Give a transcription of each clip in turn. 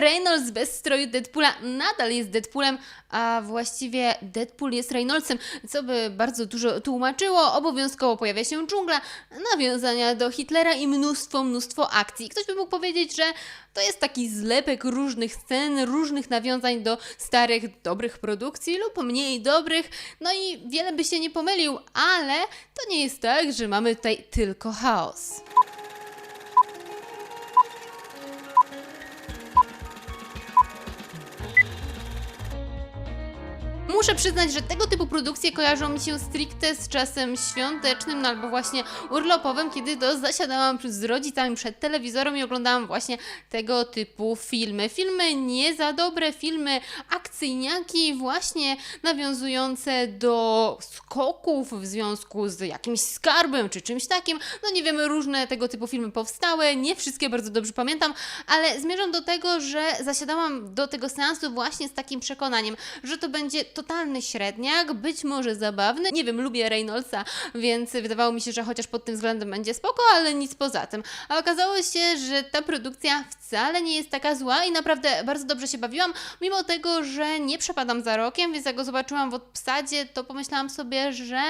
Reynolds bez stroju Deadpoola nadal jest Deadpoolem, a właściwie Deadpool jest Reynoldsem, co by bardzo dużo tłumaczyło. Obowiązkowo pojawia się dżungla, nawiązania do Hitlera i mnóstwo, mnóstwo akcji. Ktoś by mógł powiedzieć, że to jest taki zlepek różnych scen, różnych nawiązań do starych, dobrych produkcji lub mniej dobrych, no i wiele by się nie pomylił, ale to nie jest tak, że mamy tutaj tylko chaos. Muszę przyznać, że tego typu produkcje kojarzą mi się stricte z czasem świątecznym no albo właśnie urlopowym, kiedy to zasiadałam z rodzicami przed telewizorem i oglądałam właśnie tego typu filmy. Filmy nie za dobre, filmy akcyjniaki, właśnie nawiązujące do skoków w związku z jakimś skarbem czy czymś takim. No nie wiemy, różne tego typu filmy powstały, nie wszystkie bardzo dobrze pamiętam, ale zmierzam do tego, że zasiadałam do tego seansu właśnie z takim przekonaniem, że to będzie totalny średniak, być może zabawny. Nie wiem, lubię Reynoldsa, więc wydawało mi się, że chociaż pod tym względem będzie spoko, ale nic poza tym. A okazało się, że ta produkcja wcale nie jest taka zła i naprawdę bardzo dobrze się bawiłam, mimo tego, że nie przepadam za rokiem, więc jak go zobaczyłam w obsadzie, to pomyślałam sobie, że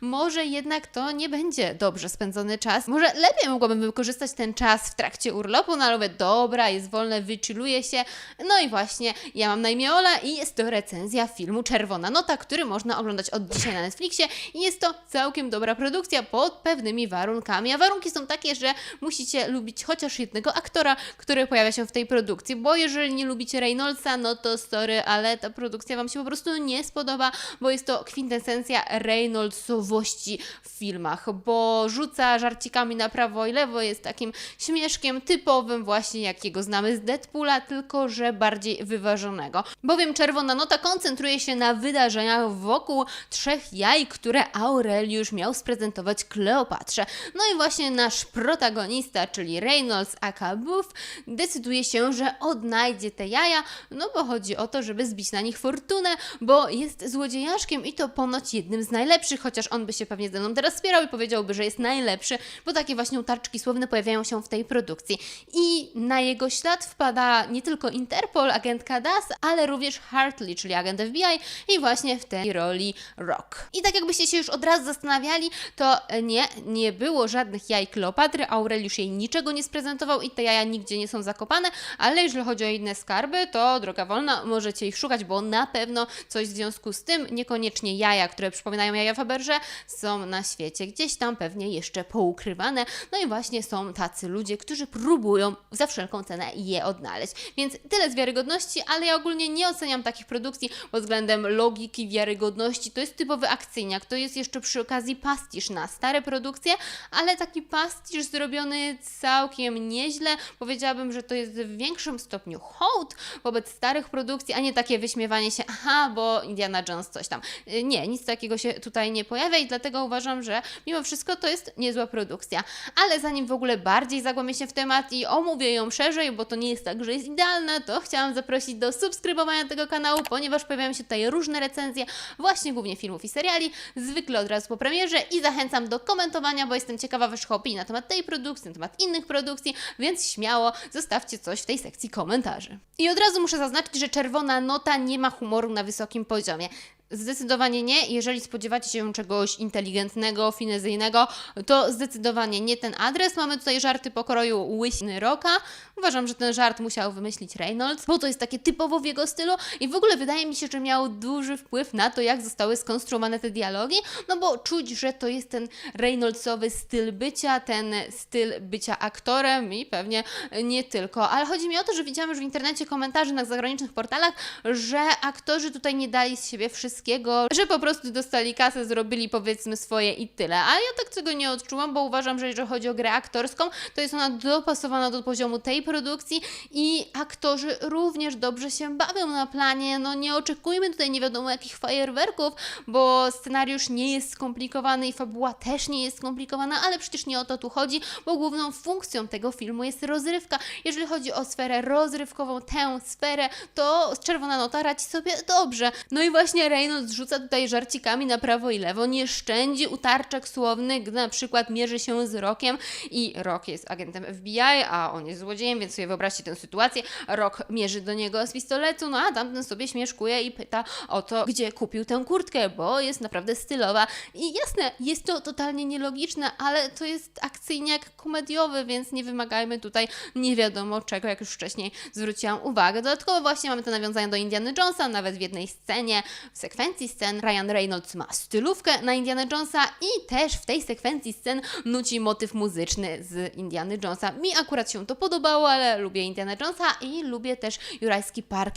może jednak to nie będzie dobrze spędzony czas. Może lepiej mogłabym wykorzystać ten czas w trakcie urlopu, no ale mówię, dobra, jest wolne, wychilluję się. No i właśnie, ja mam na imię Ola i jest to recenzja filmu Czerwona Nota, który można oglądać od dzisiaj na Netflixie i jest to całkiem dobra produkcja pod pewnymi warunkami, a warunki są takie, że musicie lubić chociaż jednego aktora, który pojawia się w tej produkcji, bo jeżeli nie lubicie Reynoldsa, no to sorry, ale ta produkcja Wam się po prostu nie spodoba, bo jest to kwintesencja Reynoldsowości w filmach, bo rzuca żarcikami na prawo i lewo, jest takim śmieszkiem typowym właśnie jakiego znamy z Deadpoola, tylko że bardziej wyważonego. Bowiem Czerwona Nota koncentruje się na wydarzeniach wokół trzech jaj, które Aureliusz miał sprezentować Kleopatrze. No i właśnie nasz protagonista, czyli Reynolds aka Buff, decyduje się, że odnajdzie te jaja, no bo chodzi o to, żeby zbić na nich fortunę, bo jest złodziejaszkiem i to ponoć jednym z najlepszych, chociaż on by się pewnie ze mną teraz spierał i powiedziałby, że jest najlepszy, bo takie właśnie utarczki słowne pojawiają się w tej produkcji. I na jego ślad wpada nie tylko Interpol, agentka DAS, ale również Hartley, czyli agent FBI i właśnie w tej roli Rock. I tak jakbyście się już od razu zastanawiali, to nie, nie było żadnych jaj Kleopatry, Aureliusz jej niczego nie sprezentował i te jaja nigdzie nie są zakopane, ale jeżeli chodzi o inne skarby, to droga wolna, możecie ich szukać, bo na pewno coś w związku z tym, niekoniecznie jaja, które przypominają jaja Faberże, są na świecie gdzieś tam pewnie jeszcze poukrywane. No i właśnie są tacy ludzie, którzy próbują za wszelką cenę je odnaleźć. Więc tyle z wiarygodności, ale ja ogólnie nie oceniam takich produkcji pod względem logiki, wiarygodności. To jest typowy akcyjniak, to jest jeszcze przy okazji pastisz na stare produkcje, ale taki pastisz zrobiony całkiem nieźle. Powiedziałabym, że to jest w większym stopniu hołd wobec starych produkcji, a nie takie wyśmiewanie się, aha, bo Indiana Jones coś tam. Y, Nie, nic takiego się tutaj nie pojawia i dlatego uważam, że mimo wszystko to jest niezła produkcja. Ale zanim w ogóle bardziej zagłębię się w temat i omówię ją szerzej, bo to nie jest tak, że jest idealna, to chciałam zaprosić do subskrybowania tego kanału, ponieważ pojawiają się tutaj różne recenzje, właśnie głównie filmów i seriali, zwykle od razu po premierze i zachęcam do komentowania, bo jestem ciekawa Waszych opinii na temat tej produkcji, na temat innych produkcji, więc śmiało zostawcie coś w tej sekcji komentarzy. I od razu muszę zaznaczyć, że czerwona nota nie ma humoru na wysokim poziomie. Zdecydowanie nie. Jeżeli spodziewacie się czegoś inteligentnego, finezyjnego, to zdecydowanie nie ten adres. Mamy tutaj żarty pokroju łyśny roka. Uważam, że ten żart musiał wymyślić Reynolds, bo to jest takie typowo w jego stylu i w ogóle wydaje mi się, że miał duży wpływ na to, jak zostały skonstruowane te dialogi, no bo czuć, że to jest ten Reynoldsowy styl bycia, ten styl bycia aktorem i pewnie nie tylko. Ale chodzi mi o to, że widziałam już w internecie komentarze na zagranicznych portalach, że aktorzy tutaj nie dali z siebie wszystkiego, że po prostu dostali kasę, zrobili powiedzmy swoje i tyle. A ja tak tego nie odczułam, bo uważam, że jeżeli chodzi o grę aktorską, to jest ona dopasowana do poziomu tej produkcji i aktorzy również dobrze się bawią na planie. No nie oczekujmy tutaj nie wiadomo jakich fajerwerków, bo scenariusz nie jest skomplikowany i fabuła też nie jest skomplikowana, ale przecież nie o to tu chodzi, bo główną funkcją tego filmu jest rozrywka. Jeżeli chodzi o sferę rozrywkową, tę sferę, to Czerwona Nota radzi sobie dobrze. No i właśnie Reynolds Reynolds rzuca tutaj żarcikami na prawo i lewo, nie szczędzi utarczek słownych, gdy na przykład mierzy się z Rockiem i Rock jest agentem FBI, a on jest złodziejem, więc sobie wyobraźcie tę sytuację. Rock mierzy do niego z pistoletu, no a tamten sobie śmieszkuje i pyta o to, gdzie kupił tę kurtkę, bo jest naprawdę stylowa. I jasne, jest to totalnie nielogiczne, ale to jest akcyjniak komediowy, więc nie wymagajmy tutaj nie wiadomo czego, jak już wcześniej zwróciłam uwagę. Dodatkowo właśnie mamy te nawiązania do Indiana Jonesa, nawet w jednej scenie, w sekwencji scen Ryan Reynolds ma stylówkę na Indiana Jonesa i też w tej sekwencji scen nuci motyw muzyczny z Indiana Jonesa. Mi akurat się to podobało, ale lubię Indiana Jonesa i lubię też Jurajski Park.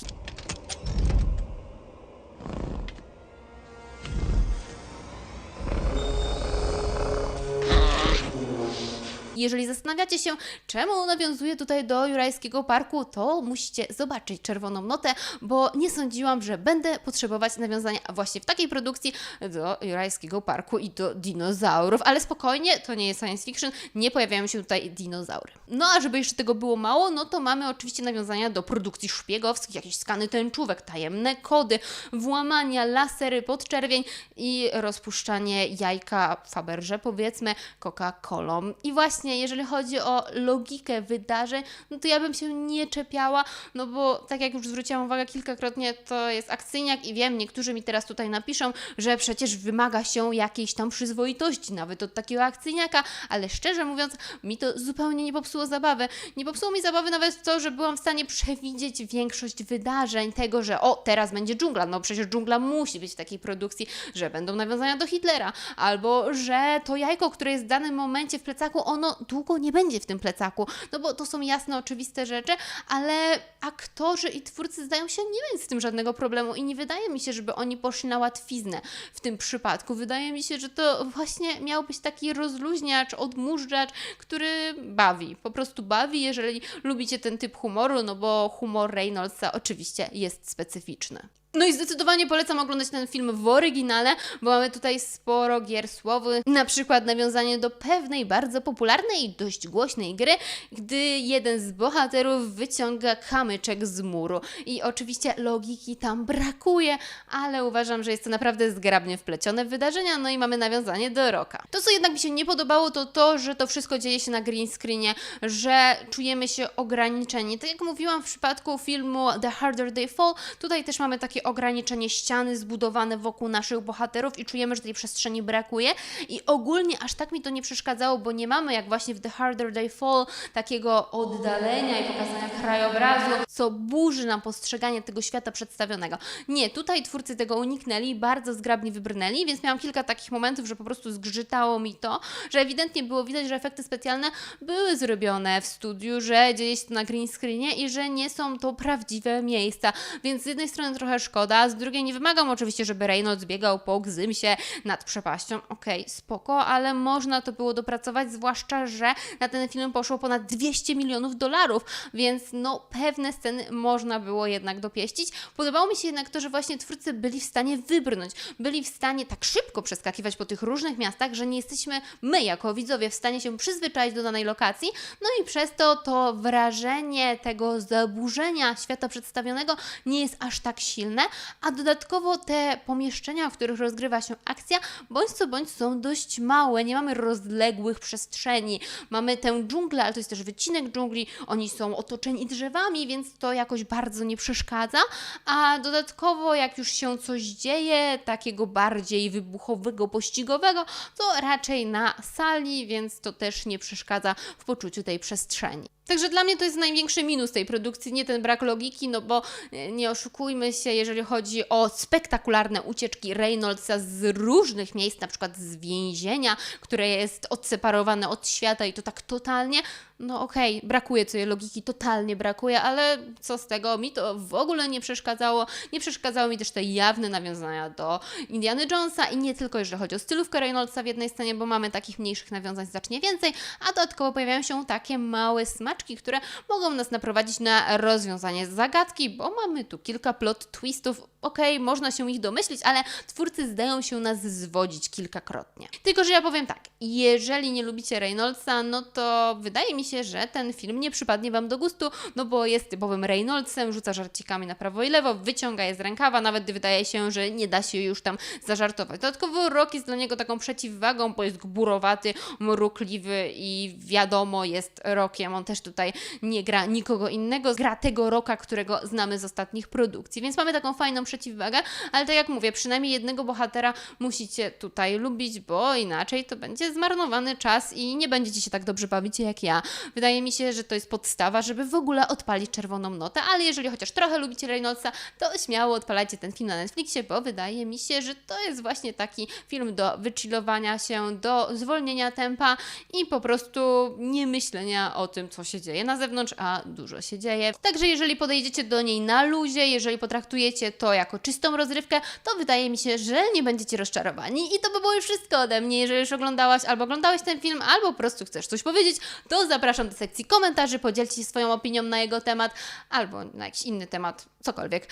Jeżeli zastanawiacie się, czemu nawiązuje tutaj do Jurajskiego Parku, to musicie zobaczyć Czerwoną Notę, bo nie sądziłam, że będę potrzebować nawiązania właśnie w takiej produkcji do Jurajskiego Parku i do dinozaurów, ale spokojnie, to nie jest science fiction, nie pojawiają się tutaj dinozaury. No a żeby jeszcze tego było mało, no to mamy oczywiście nawiązania do produkcji szpiegowskich, jakieś skany tęczówek, tajemne kody, włamania, lasery, podczerwień i rozpuszczanie jajka Faberże, powiedzmy, Coca-Colą. I właśnie jeżeli chodzi o logikę wydarzeń, no to ja bym się nie czepiała, no bo tak jak już zwróciłam uwagę kilkakrotnie, to jest akcyjniak i wiem, niektórzy mi teraz tutaj napiszą, że przecież wymaga się jakiejś tam przyzwoitości nawet od takiego akcyjniaka, ale szczerze mówiąc, mi to zupełnie nie popsuło zabawy. Nie popsuło mi zabawy nawet to, że byłam w stanie przewidzieć większość wydarzeń, tego, że o, teraz będzie dżungla, no przecież dżungla musi być w takiej produkcji, że będą nawiązania do Hitlera, albo że to jajko, które jest w danym momencie w plecaku, ono długo nie będzie w tym plecaku, no bo to są jasne, oczywiste rzeczy, ale aktorzy i twórcy zdają się nie mieć z tym żadnego problemu i nie wydaje mi się, żeby oni poszli na łatwiznę w tym przypadku. Wydaje mi się, że to właśnie miał być taki rozluźniacz, odmurzacz, który bawi, po prostu bawi, jeżeli lubicie ten typ humoru, no bo humor Reynoldsa oczywiście jest specyficzny. No i zdecydowanie polecam oglądać ten film w oryginale, bo mamy tutaj sporo gier słowy, na przykład nawiązanie do pewnej bardzo popularnej i dość głośnej gry, gdy jeden z bohaterów wyciąga kamyczek z muru. I oczywiście logiki tam brakuje, ale uważam, że jest to naprawdę zgrabnie wplecione w wydarzenia, no i mamy nawiązanie do Roka. To, co jednak mi się nie podobało, to to, że to wszystko dzieje się na green screenie, że czujemy się ograniczeni. Tak jak mówiłam w przypadku filmu The Harder They Fall, tutaj też mamy takie ograniczenie ściany zbudowane wokół naszych bohaterów i czujemy, że tej przestrzeni brakuje. I ogólnie aż tak mi to nie przeszkadzało, bo nie mamy jak właśnie w The Harder They Fall takiego oddalenia i pokazania krajobrazu, co burzy nam postrzeganie tego świata przedstawionego. Nie, tutaj twórcy tego uniknęli, bardzo zgrabnie wybrnęli, więc miałam kilka takich momentów, że po prostu zgrzytało mi to, że ewidentnie było widać, że efekty specjalne były zrobione w studiu, że dzieje się to na green screenie i że nie są to prawdziwe miejsca. Więc z jednej strony trochę szkoda, z drugiej nie wymagam oczywiście, żeby Reynolds biegał po Gzymsie nad przepaścią. Okej, spoko, ale można to było dopracować, zwłaszcza, że na ten film poszło ponad 200 milionów dolarów, więc no pewne sceny można było jednak dopieścić. Podobało mi się jednak to, że właśnie twórcy byli w stanie wybrnąć, byli w stanie tak szybko przeskakiwać po tych różnych miastach, że nie jesteśmy my jako widzowie w stanie się przyzwyczaić do danej lokacji, no i przez to to wrażenie tego zaburzenia świata przedstawionego nie jest aż tak silne, a dodatkowo te pomieszczenia, w których rozgrywa się akcja, bądź co bądź są dość małe, nie mamy rozległych przestrzeni. Mamy tę dżunglę, ale to jest też wycinek dżungli, oni są otoczeni drzewami, więc to jakoś bardzo nie przeszkadza, a dodatkowo jak już się coś dzieje, takiego bardziej wybuchowego, pościgowego, to raczej na sali, więc to też nie przeszkadza w poczuciu tej przestrzeni. Także dla mnie to jest największy minus tej produkcji, nie ten brak logiki, no bo e, nie oszukujmy się, jeżeli chodzi o spektakularne ucieczki Reynoldsa z różnych miejsc, na przykład z więzienia, które jest odseparowane od świata i to tak totalnie, no okej, brakuje tej logiki, totalnie brakuje, ale co z tego, mi to w ogóle nie przeszkadzało. Nie przeszkadzały mi też te jawne nawiązania do Indiana Jonesa i nie tylko jeżeli chodzi o stylówkę Reynoldsa w jednej scenie, bo mamy takich mniejszych nawiązań znacznie więcej, a dodatkowo pojawiają się takie małe smaczki, które mogą nas naprowadzić na rozwiązanie zagadki, bo mamy tu kilka plot twistów. Okej, można się ich domyślić, ale twórcy zdają się nas zwodzić kilkakrotnie. Tylko, że ja powiem tak, jeżeli nie lubicie Reynoldsa, no to wydaje mi się, że ten film nie przypadnie Wam do gustu, no bo jest typowym Reynoldsem, rzuca żarcikami na prawo i lewo, wyciąga je z rękawa, nawet gdy wydaje się, że nie da się już tam zażartować. Dodatkowo rok jest dla niego taką przeciwwagą, bo jest gburowaty, mrukliwy i wiadomo, jest rokiem. On też tutaj nie gra nikogo innego, gra tego roka, którego znamy z ostatnich produkcji. Więc mamy taką fajną przeciwwagę, ale tak jak mówię, przynajmniej jednego bohatera musicie tutaj lubić, bo inaczej to będzie zmarnowany czas i nie będziecie się tak dobrze bawić jak ja. Wydaje mi się, że to jest podstawa, żeby w ogóle odpalić czerwoną notę, ale jeżeli chociaż trochę lubicie Reynoldsa, to śmiało odpalajcie ten film na Netflixie, bo wydaje mi się, że to jest właśnie taki film do wychillowania się, do zwolnienia tempa i po prostu nie myślenia o tym, co się dzieje na zewnątrz, a dużo się dzieje. Także jeżeli podejdziecie do niej na luzie, jeżeli potraktujecie to jako czystą rozrywkę, to wydaje mi się, że nie będziecie rozczarowani. I to by było już wszystko ode mnie. Jeżeli już oglądałaś albo oglądałeś ten film, albo po prostu chcesz coś powiedzieć, to zapraszam do sekcji komentarzy, podzielcie się swoją opinią na jego temat, albo na jakiś inny temat, cokolwiek.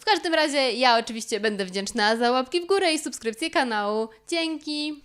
W każdym razie ja oczywiście będę wdzięczna za łapki w górę i subskrypcję kanału. Dzięki!